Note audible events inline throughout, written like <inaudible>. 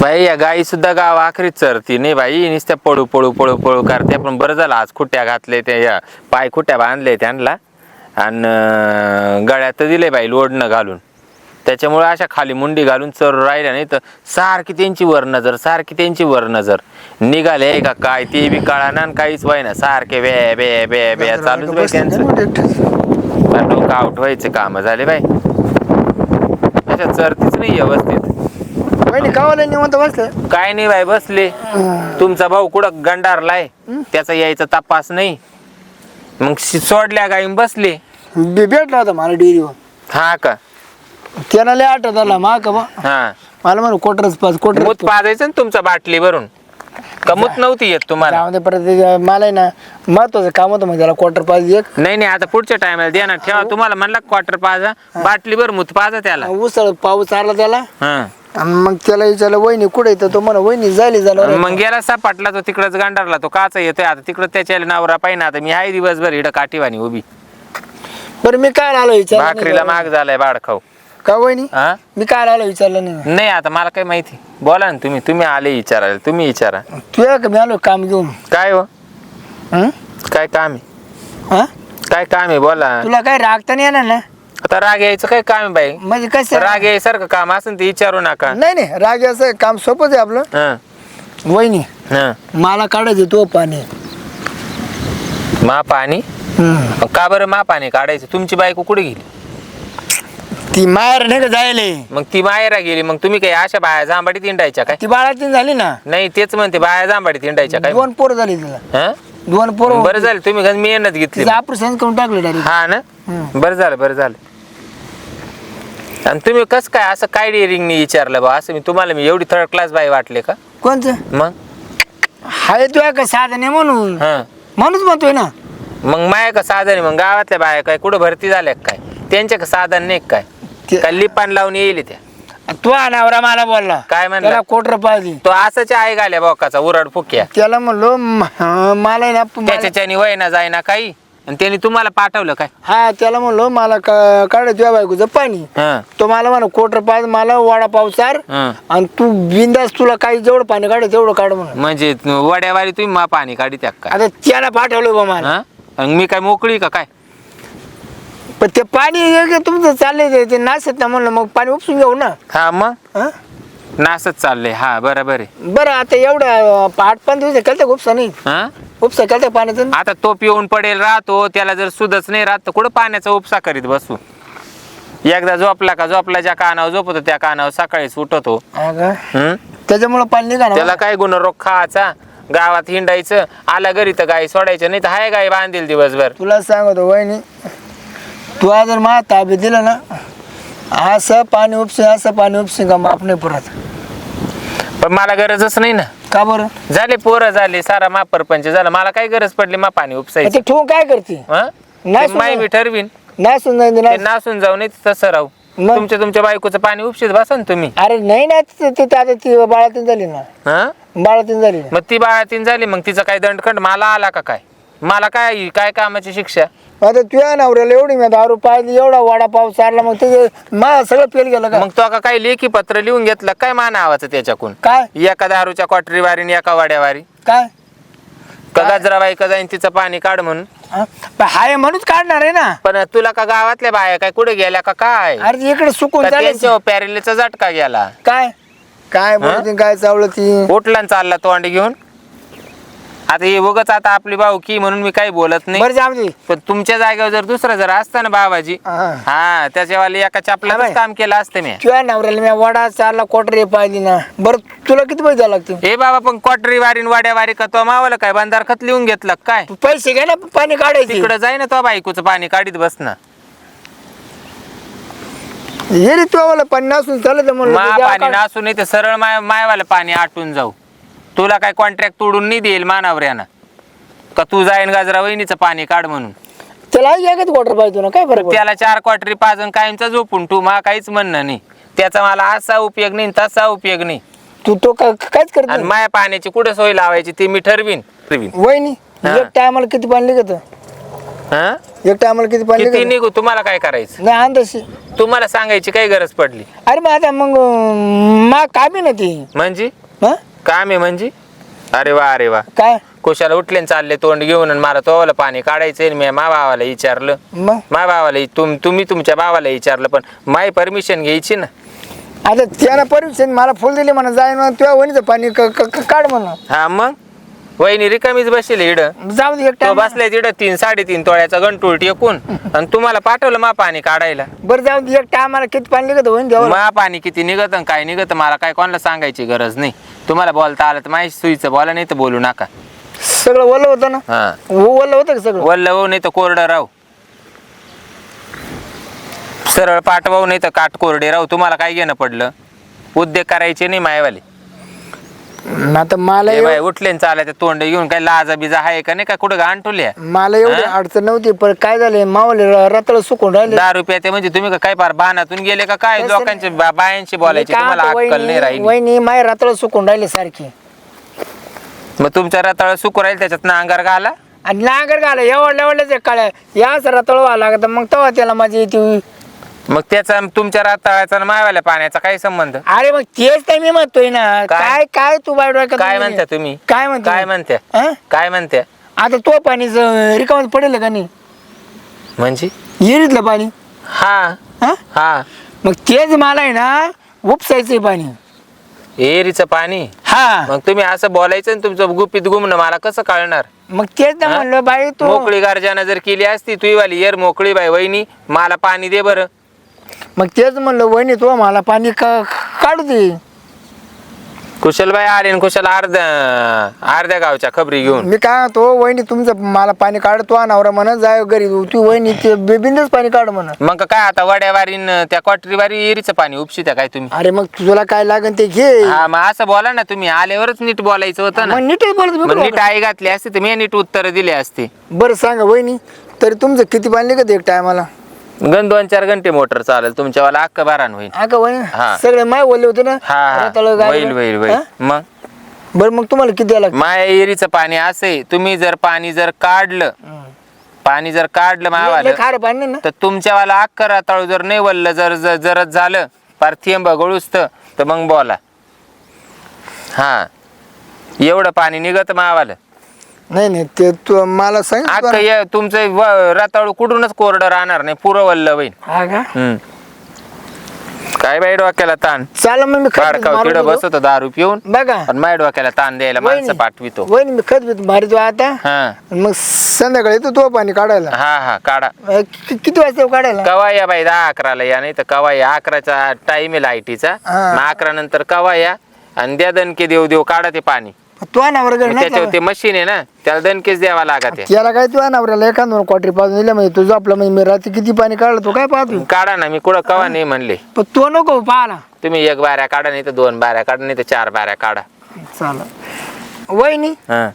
बाई या गाई सुद्धा गाव आखरीच चरती नाही बाई? नुसत्या पळू पळू पळू पळू करते. पण बरं झालं आज खुट्ट्या घातले ते या पाय खुट्ट्या बांधले त्यांना. आणि गळ्यात दिले बाई लोडणं घालून. त्याच्यामुळे अशा खाली मुंडी घालून चर राहिल्या नाही तर सारखी त्यांची वर नजर सारखी त्यांची वर नजर. निघाले का काय ते बी कळाना आणि काहीच व्हायना. सारखे बे बे बे बे चालूच बाई त्यांचं. डोकं आउट व्हायचे काम झाले बाई. अशा चरतीच नाही व्यवस्थित. वहिनी कावाला निवंत बसलं. काय नाही बाई बसले. तुमचा भाऊ कुठं गंडारलाय? त्याचा यायचा तपास नाही. मग शि- सोडल्या गाई बसले. बे- भेटला होता मला डेअरीवर. हा का? त्याला लय आठवत आला मा का बा. हा. मला म्हणून कोटरच पाच कोटर मूत पाजायचं ना तुमचा बाटली भरून? कमूत नव्हती येत तुम्हाला? त्यामध्ये परत ते मला आहे ना महत्वाचं काम होतं मग त्याला क्वार्टर पाच एक. नाही नाही आता पुढच्या टायमाला द्या ना ठेवा तुम्हाला म्हणला क्वार्टर पाजा बाटली भर मूत पाजा त्याला. उसळ पाऊस आला त्याला. हा. आणि मग त्याला विचारलं वहिनी कुठे तर तो म्हणा वहिनी झाली झालं मग गेला सापाटला तो तिकडच गांडारला तो काचा येतोय आता तिकडं त्याच्या नवरा पाहिजे आता मी आहे दिवसभर इकडं काठीवाणी उभी. बरं मी काय आलो विचार भाकरीला माग झालाय बाड खाऊ. का वहिनी? हा? मी काय आलो विचारलं नाही. नाही आता मला काय माहिती. बोला ना तुम्ही तुम्ही आले विचारायला तुम्ही विचारा. तू का मी आलो काम घेऊन? काय हो? हं? काय काम आहे? हं? काय काम आहे? बोला. तुला काय रागता नाही येणार ना? आता राग यायचं काय काम आहे बाई? म्हणजे कसं? राग यायसारखं काम असेल ते विचारू नका. नाही नाही राग असं काम सोपंच आहे आपलं. हं, वहिनी हं. मला काढायचं तो पाणी. मा पाणी? हं. मग का बरं मा पाणी काढायचं? तुमची बायको कुठे गेली? ती माहेर नाही का जायले? मग ती मायरा गेली. मग तुम्ही काय अशा बाया जांबाडीत हिंडायच्या काय? ती बाळातीन झाली ना? नाही तेच म्हणते बाया जांबाडीत हिंडायच्या काय? दोन पोरं झाली तिला. हं? दोन पोरं बरं झालं तुम्ही मेहनत घेतली तिचं ऑपरेशन करून टाकलं डायरेक्ट हा ना. बरं झालं बरं झालं. आणि तुम्ही कस काय असं काय डेअरिंगनी विचारलं बा? असं मी तुम्हाला मी एवढी थर्ड क्लास बाई वाटले का? कोणचं? मग? हाय तुया का साधन आहे म्हणून. हा. म्हणूनच म्हणतोय ना. मग माया का साधन आहे मग गावातल्या बाया काय कुठं भरती झाल्या का काय? त्यांच्या का साधन नाही का काय? ते- का लिपान लावून येईल त्या? तू नवरा मला बोलला. काय म्हणला? त्याला कोटर पाहिजे. तो असंच आहे गाल्या बोकाचा उरड फुक्या त्याला म्हणलो म- मला आहे ना मला- त्याच्याच्यानी वयना जायना काही? आणि त्यांनी तुम्हाला पाठवलं काय? हा त्याला म्हणलो मला का- काढ तुझ्या बायकोचं पाणी. हं, तो मला म्हणा कोटर पाच मला वडापाव चार हं. आणि तू बिंदास तुला काही जेवढं पाणी काढ तेवढं काढ म्हणून. म्हणजे वड्यावारी तुम्ही मा पाणी काढी त्या काय आता त्याला पाठवलं बा मला. हं? आणि मी काय मोकळी का काय? पण ते पाणी हे तुमचं चाललंय ते- ते नासत ना म्हणलं मग पाणी उपसून घेऊ ना. हा मग? हं? नासच चाललंय. हा बरोबर आहे. बरं आता एवढं आठ पाच दिवस केलं उपसा नाही? हं? उपसा केलं पाण्याचं आता तो पिऊन पडेल राहतो. त्याला जर सुदच नाही राहत तर कुठं पाण्याचा उपसा करीत बसू? एकदा झोपला का झोपला ज्या कानावर झोपतो त्या कानावर सकाळीच उठतो हा का? हं? त्याच्यामुळं पाणी त्याला काय गुणरोग खायचा? गावात हिंडायचं आला घरी तर गाई सोडायचं नाही तर हाय गाई बांधील दिवसभर. तुला सांगतो वहिनी तू आज जर मला ताब्यात दिलं ना असं पाणी उपसे असं पाणी उपसे का माप नाही परत? पण मला गरजच नाही ना. का बरं? झाले पोरं झाले सारा मा परपंच झाला. मला काय गरज पडली मा पाणी उपसायची? ते ठेवून काय करते? हं? नाही माय. मी ठरवीन. नासून जाईन ते ते नासून. जाऊ नाही तसं राहू. मग? तुमच्या तुमच्या बायकोचं पाणी उपशीत बसा ना तुम्ही. अरे नाही ना ते ते- ते आता ती बाळातीन झाली ना. हं? बाळातीन झाली. मग ती बाळातीन झाली मग तिचा काय दंडखंड? मला आला का काय? मला काय काय कामाची शिक्षा? आता तुझ्या नवऱ्याला एवढी मी दारू पाहिली एवढा वडापाव चारला मग ते मा सगळं फेल गेलं का? मग तो का काही लेखी पत्र लिहून घेतलं काय मा नावाचं त्याच्याकून काय? एका दारूच्या क्वाटरी वारी एका वाड्यावारी. काय? का गजराबाई का जाईन तिचं पाणी काढ म्हणून? हा? पण हाय म्हणूच काढणार आहे ना. पण तुला का गावातल्या बाया काय कुठे गेल्या का काय? अरे ते इकडे सुकून का चालेल. त्यांच्या पॅरेलीचा झटका गेला? काय? काय बोलते काय चावलं ती? उठला आणि चालला तोंड घेऊन? आता हे बघच आता आपली भाऊ की म्हणून मी काही बोलत नाही. बरं जाऊ दे. पण तुमच्या जागेवर जर दुसरं जर असतं ना बाबाजी हा. हा त्याच्यावाली एका हा. काम केलं असतं मी. तुझ्या नवऱ्याला मी वडा चारला कोटरी पाहिली ना. बरं तुला किती पैसे द्यावं लागते हे बाबा पण क्वाटरी वारीन वाड्या वारी का तो मावाला काय? बंधार खत लिहून घेतलं का काय? तू पैसे घे ना पाणी काढायचे. तिकडं जाय ना तो बायकोचं पाणी काढीत बस ना. हे रे तुला नसून चालत म्हणलं मा ते द्यावं पाणी काढ. नासून नाही तर सरळ माय मायवाला पाणी आटून जाऊ. तुला काय कॉन्ट्रॅक्ट तोडून नाही देईल मानावऱ्यानं? का तू जाईन गाजरा वहिनीचं पाणी काढ म्हणून? त्याला एकच क्वार्टर पाहिजे ना काय फरक पडतो? त्याला चार क्वाटरी पाजून कायमचा झोपून तू मा काहीच म्हणणं नाही. त्याचा मला असा उपयोग नाही तसा उपयोग नाही. तू तो का- काहीच करत आणि नाही? माया पाण्याची कुठे सोय लावायची ती मी ठरवीन. ठरवीन. वहिनी हा. एक टायमाला किती पाणी हा? एक टायमाला किती पाणी किती? निघू? तुम्हाला काय करायचं? नाही अंदाशी तुम्हाला सांगायची काही गरज पडली. अरे मग आता मग मा कामी ना ती. म्हणजे? हा? काम आहे म्हणजे? अरे वा अरे वा. काय? कुशाला उठले आणि चालले तोंड घेऊन आणि मला तोवाला पाणी काढायचंय मी मा भावाला विचारलं. मग? मा भावाला तुम तुम्ही तुमच्या भावाला विचारलं पण माही परमिशन घ्यायची ना. आता त्यानं परमिशन मला फुल दिली म्हणा जाईन म्हणा तुझ्या वणीचं पाणी क- क- क- काढ म्हणा. हा मग? वहिनी रिकामीच बसले इड. जाऊ दे एक तो टाइम बसलाय तिथं तीन साडेतीन तोळ्याचा गंटूळ टेकून. <laughs> आणि तुम्हाला पाठवलं मा पाणी काढायला. बरं जाऊ दे एक टायमाला किती पाणी निघत होईन द्यावं मा पाणी किती निघत आणि काय निघत मला काय कोणाला सांगायची गरज नाही. तुम्हाला बोलता आलं तर माझी सुईचं बोला नाही तर बोलू नका. सगळं ओलं होतं ना? हा. ओलं होतं का सगळं? वल्ल हो नाही तर कोरडं राहू. सरळ पाठवाऊ नाही तर काट कोरडे राहू. तुम्हाला काय घेणं पडलं? उद्योग करायचे नाही मायवाले. आता मला एव- उठले चालायचे तोंड घेऊन काय लाजा बिजा आहे का नाही का? कुठं घाण ठुल्या मला एवढी? अडचण नव्हती पण काय झाले मावले रताळ सुकून राहिले. दहा रुपया ते म्हणजे तुम्ही का काय पार बाणातून गेले का? काय तसं लोकांचे बा- बायांशी बोलायचे? काय तुम्हाला अक्कल नाही वहिनी राहिली. वहिनी माय रताळ सुकून राहिले सारखी. मग तुमच्या रताळ सुकू राहील त्याच्यात अंगार घाला? आणि नागर घाला एवढल्या एवढल्याच काळ्या. याच रताळ व्हावं लागत मग तेव्हा त्याला माझी येते. मग त्याचा तुमच्या रताळाचा आणि मायवाल्या पाण्याचा काय संबंध? अरे मग तेच तर मी म्हणतोय ना. काय? काय काय तू बाय डोक्यात काय? म्हणता तुम्ही? काय म्हणते काय म्हणत्या? हा? काय म्हणत्या? आता तो पाणी रिकामत पडेल का नाही? म्हणजे? विहिरीतलं पाणी. हा. हा? हा. मग तेच मला आहे ना उपसायचं पाणी. एरीचं पाणी? हा. मग तुम्ही असं बोलायचं आणि तुमचं गुपित गुमणं मला कसं कळणार? मग तेच ना हा? म्हणलं बाई तू. मोकळी गार्जानं जर केली असती तुही वाली येर मोकळी बाई वहिनी मला पाणी दे बरं. मग तेच म्हणलं वहिनी तो मला पाणी का- काढू दे. कुशलबाई आले आणि कुशल अर्ध्या अर्ध्या गावच्या खबरी घेऊन. मी काय म्हणतो वहिनी तुमचं मला पाणी काढ तो नवरा म्हणा जाय घरी. तू वहिनी ते बिंदच पाणी काढ म्हणा मग काय आता वड्यावारीन त्या कॉटरीवारी एरीचं पाणी उपशी त्या काय तुम्ही? अरे मग तुला काय लागेल ते घे. हा मग असं बोला ना तुम्ही. आल्यावरच नीट बोलायचं होतं ना. मग नीटच बोलत मी मग कुठं नीट? आई घातली असती तर मी नीट उत्तर दिले असते. बरं सांगा वहिनी तरी तुमचं किती पाणी निघत एक टायमाला? गण दोन चार घंटे मोटर चालेल. तुमच्यावाला अक्क बारान होईल हा का हा. सगळे माय बोलले होते ना? हा हा. होईल होईल होईल. हा? मग? बरं मग तुम्हाला किती द्यायला लागतं? माया एरीचं पाणी असे तुम्ही जर पाणी जर काढलं पाणी जर काढलं लय- लय मावालं खारं पाणी नाही ना? तर तुमच्यावाला अक्क रताळू जर नाही वल्ल जर जर जरच झालं पार थेंब गळूस तर मग बोला. हा. एवढं पाणी निघत मावालं नाही नाही ते तू मला सांग ये- तुमचं व- रताळू कुठूनच कोरडं राहणार नाही पुरं वल्ल हा का? हम्म. काय बाई डोक्याला ताण? चाल मग मी खत घेतो. बसतो दारू पिऊन. बघा. आणि माझ्या डोक्याला ताण द्यायला माणसं. पाठवितो. वहिनी मी खत बीत मारितो आता. हा. मग संध्याकाळी येतो तो पाणी काढायला. हा हा काढा. अ, कि- किती वाजता येऊ काढायला? कवा या बाई दहा अकराला या नाही तर कवा या. अकराचा टाइम आहे लाईटीचा. हा. मग अकरा नंतर कवा या? आणि द्या दणके देऊ देऊ काढा ते पाणी. तो ना वर्ग मग त्याच्यावर ते मशीन आहे ना त्याला दणकेच द्यावा लागत आहे त्याला काय तू नवऱ्याला एखाद क्वाटरी पाजून दिल्या म्हणजे तुझं आपलं म्हणजे मी रात्री किती पाणी काढलं तो काय पाहतो काढा ना मी कुठं कवा नाही म्हणले. पण तो नको पाहाला तुम्ही एक बाऱ्या काढा नाही तर दोन बाऱ्या काढा नाही तर चार बाऱ्या काढा. चाल वहिनी हा.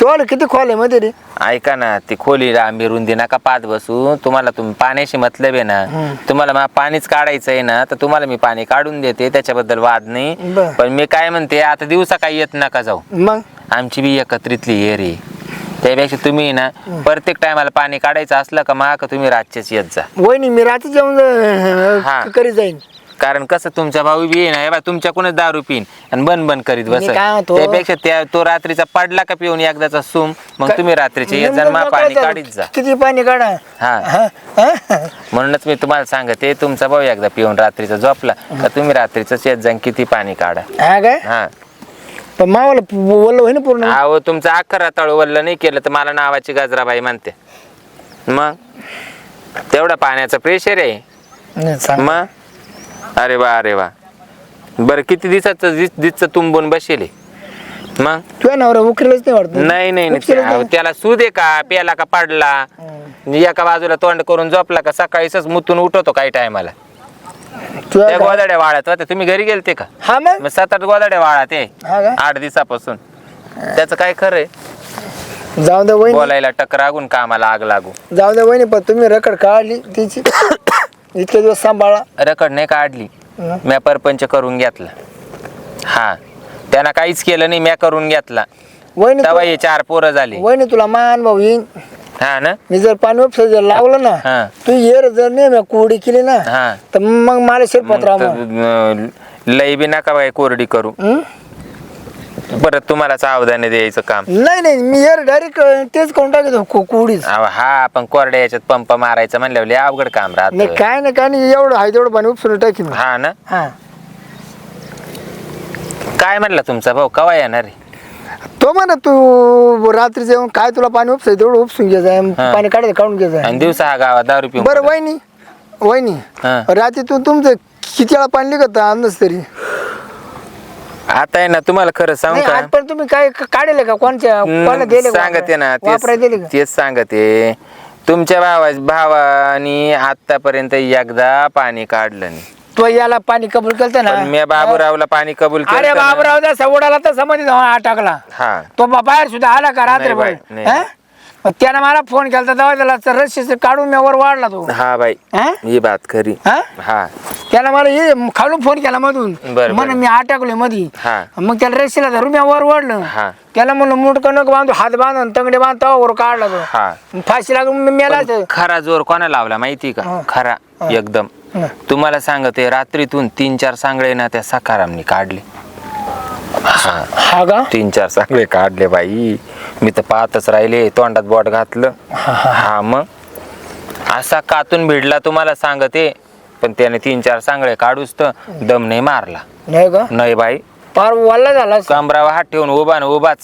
तोड किती खोल आहे मध्ये रे? ऐका ना ती खोली आम्ही रुंदी नका पाच बसू. तुम्हाला तुम्ही पाण्याशी मतलब आहे ना तुम्हाला मला पाणीच काढायचं आहे ना तर तुम्हाला मी पाणी काढून देते त्याच्याबद्दल वाद नाही. बर. पण मी काय म्हणते आता दिवसा काही येत नका जाऊ. मग? आमची बी एकत्रितली एरी त्यापेक्षा तुम्ही ना प्रत्येक टायमाला पाणी काढायचं असलं का मा का तुम्ही रातचेच येत जा. वहिनी मी रात्री जेवण हा. करी जाईन. कारण कसं तुमचा भाऊ बी आहे ना हे बा तुमच्याकडूनच दारू पिन आणि बन बन करीत बस मी काय म्हणतो? त्यापेक्षा त्या तो रात्रीचा पडला का पिऊन एकदाचा सुम मग तुम्ही रात्रीचे येत जा मा पाणी काढीत जा. किती पाणी काढा? हा. हा, हा. म्हणूनच मी तुम्हाला सांगते तुमचा भाऊ एकदा पिऊन रात्रीचा झोपला का तुम्ही रात्रीच येत जा किती पाणी काढा. हा काय? हा. पण मावाला बोललो होय ना पूर्ण. अहो तुमचं अख्खा तळू वल्ल नाही केलं तर मला नावाची गजराबाई म्हणते. मग? तेवढा पाण्याचं प्रेशर आहे. नाही, सांग. मग? अरे वा अरे वा. बरं किती दिवसाचं दिस दिसचं तुंबून बसेल? मग? तुझ्या नवरा उकरेलच नाही वाटत नाही नाही नाही. उकरेलच अहो, त्याला सूद आहे का? प्याला का? पडला? एका बाजूला तोंड करून झोपला का? सकाळीच मुतून उठवतो काही टायमाला. तुझ्या त्या काय- गोदाड्या वाळ्यात होत्या. तुम्ही घरी गेलते का? हा मग? मग सात आठ गोदाड्या वाळा ते हा का? आठ दिवसापासून. त्याचं काय खरंय? जाऊ दे वहिनी. बोलायला टकरागून कामाला आग लागू. जाऊ दे वहिनी पण तुम्ही रकड काढली तिची. इतके दिवस सांभाळा. रकड नाही काढली. हं. म्या परपंच करून घेतला. हा. त्यानं काहीच केलं नाही म्या करून घेतला. वहिनी तेव्हा हे चार पोरं झाली. वहिनी तुला मान भाऊ येईन. हा ना? मी जर पाणी उपसा जर लावलं ना हा. तू येर जर नाही मी कोरडी केली ना हा. तर मग मला शिरपत राहा मग. तर, अं, लई बी नका बाई कोरडी करू. हं? परत तुम्हाला सावधानी द्यायचं काम नाही नाही मी यार डायरेक्ट तेच करून टाकतो को- कोडीच अहो, हा आपण कोरड्या याच्यात पंप मारायचं म्हणल्यावर लय अवघड काम नाही राहत काय नाही काय नाही एवढं आहे तेवढं पाणी उपसून टाकीन. हा ना हा काय म्हणला तुमचा भाऊ कवा येणार आहे? तो म्हणा तू रात्री जेवण काय तुला पाणी उपसाय तेवढं उपसून घे जाय हा. पाणी काढायचं काढून घे जाय आणि दिवसा हा गावात दारू पिऊन बरं. वहिनी वहिनी हा. रात्री तू तुमचं किती वेळा पाणी निघत अंदाज तरी आता आहे ना तुम्हाला खरं सांगू का? पण तुम्ही काय काढले का? कोणच्या कोणाला दिले सांगते ना वापराय दिले तेच का? तेच सांगते. तुमच्या भावा भावानी आतापर्यंत एकदा पाणी काढलं नाही. तो याला पाणी कबूल केलं ना? पण मी बाबूरावला पाणी कबूल अरे केलं बाबराव जसा उडाला तसा मध्ये जाऊन हा टाकला हा. तो बा- बाहेर सुद्धा आला का रात्री नाही बाई, नाही. त्यानं मला फोन केला तेव्हा त्याला तर रस्सीचं काढून मी वर वाढला तो. हा बाई हा? ही बात खरी. हा? हा. त्याला मला हे खालून फोन केला मधून. बरं, म्हणून बरं. मी हा टाकलोय मधी. हा. मग त्याला रस्सीला धरून मी वर वाढलं हा. त्याला म्हणलं मुटकं नको बांधू हात बांधून तंगडे बांध तेव्हा वर काढला तो. हा. फाशी लागून मी मेला पण खरा जोर कोणा लावला माहिती का. खरा एकदम. हा. तुम्हाला सांगते रात्रीतून तीन चार सांगळे ना त्या सकारामनी काढले. हा. हा का? तीन चार सांगळे काढले बाई. मी तर पाहतच राहिले तोंडात बोट घातलं. हा मग? असा कातून भिडला तुम्हाला सांगते. पण त्याने तीन चार सांगळे काढूच तर दम नाही मारला. नाही का? नाही बाई. फार वल्ला झाला असेल. कमरावा हात ठेवून उभा न उभाच.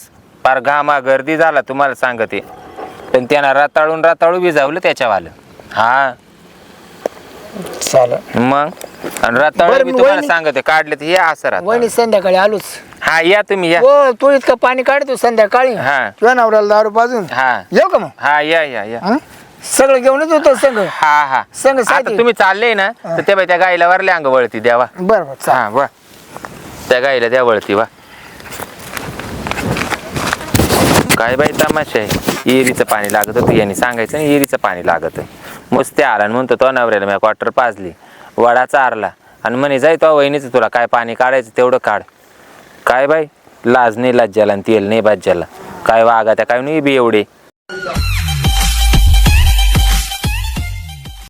फार घामा गर्दी झाला तुम्हाला सांगते. पण त्यानं रताळून रताळू भिजावलं त्याच्यावालं. हा. चालेल. मग? आणि रताळू बरं, मी तुम्हाला वहिनी- सांगते काढले तर हे असं राहतं वहिनी संध्याकाळी आलोच. हा या तुम्ही या. हो तू इतकं पाणी काढतो संध्याकाळी. हा. तुझ्या नवऱ्याला दारू पाजून. हा. येऊ का मग? हा या या या. हं? सगळं घेऊनच होतं सगळं हा हा. संग आता साथी. तुम्ही चालले ना तर त्या बाई त्या गाईला वरले अंग वळती द्यावा बरं बरं. हा वा. त्या गाईला द्या वळती वा. काय बाई तमाशा आहे? येरीचं पाणी लागत होतं यांनी सांगायचं ना येरीचं पाणी लागत. मस्त आला आणि म्हणतो तो नवऱ्याला मी क्वार्टर पाजली. वडा चारला. आणि म्हणे जाय तो वहिनीचं तुला काय पाणी काढायचं तेवढं काढ. काय बाई? लाज नाही लज्जाला आणि तेल नाही बाज्याला काय वागा त्या काय नाही बी एवढे.